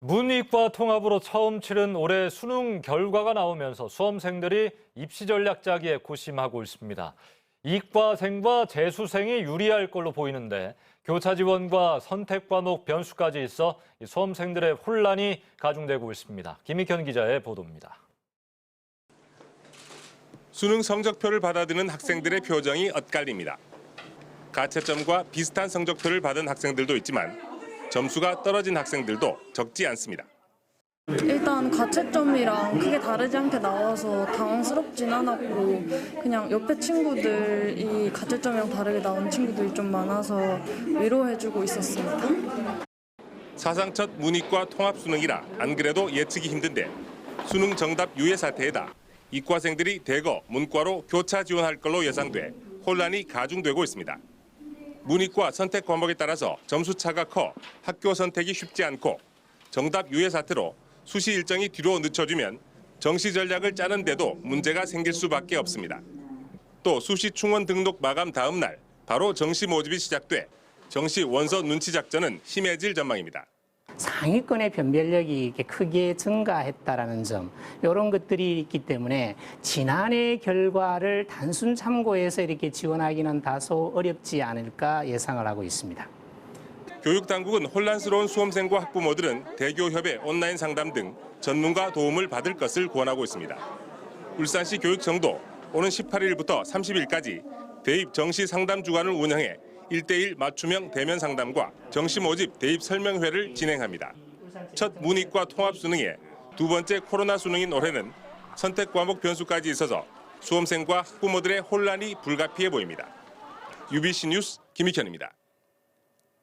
문이과 통합으로 처음 치른 올해 수능 결과가 나오면서 수험생들이 입시 전략 짜기에 고심하고 있습니다. 이과생과 재수생이 유리할 걸로 보이는데 교차 지원과 선택 과목 변수까지 있어 이 수험생들의 혼란이 가중되고 있습니다. 김익현 기자의 보도입니다. 수능 성적표를 받아드는 학생들의 표정이 엇갈립니다. 가채점과 비슷한 성적표를 받은 학생들도 있지만 점수가 떨어진 학생들도 적지 않습니다. 일단 가채점이랑 크게 다르지 않게 나와서 당황스럽진 않았고 그냥 옆에 친구들이 가채점이랑 다르게 나온 친구들이 좀 많아서 위로해주고 있었습니다. 사상 첫 문이과 통합 수능이라 안 그래도 예측이 힘든데 수능 정답 유예 사태에다 이과생들이 대거 문과로 교차 지원할 걸로 예상돼 혼란이 가중되고 있습니다. 문이과 선택 과목에 따라서 점수 차가 커 학교 선택이 쉽지 않고 정답 유예 사태로 수시 일정이 뒤로 늦춰지면 정시 전략을 짜는데도 문제가 생길 수밖에 없습니다. 또 수시 충원 등록 마감 다음 날 바로 정시 모집이 시작돼 정시 원서 눈치 작전은 심해질 전망입니다. 상위권의 변별력이 이렇게 크게 증가했다라는 점 이런 것들이 있기 때문에 지난해 결과를 단순 참고해서 이렇게 지원하기는 다소 어렵지 않을까 예상을 하고 있습니다. 교육 당국은 혼란스러운 수험생과 학부모들은 대교협의 온라인 상담 등 전문가 도움을 받을 것을 권하고 있습니다. 울산시 교육청도 오는 18일부터 30일까지 대입 정시 상담 주간을 운영해 1대1 맞춤형 대면 상담과 정시 모집 대입 설명회를 진행합니다. 첫 문이과 통합 수능에 두 번째 코로나 수능인 올해는 선택 과목 변수까지 있어서 수험생과 학부모들의 혼란이 불가피해 보입니다. UBC 뉴스 김익현입니다.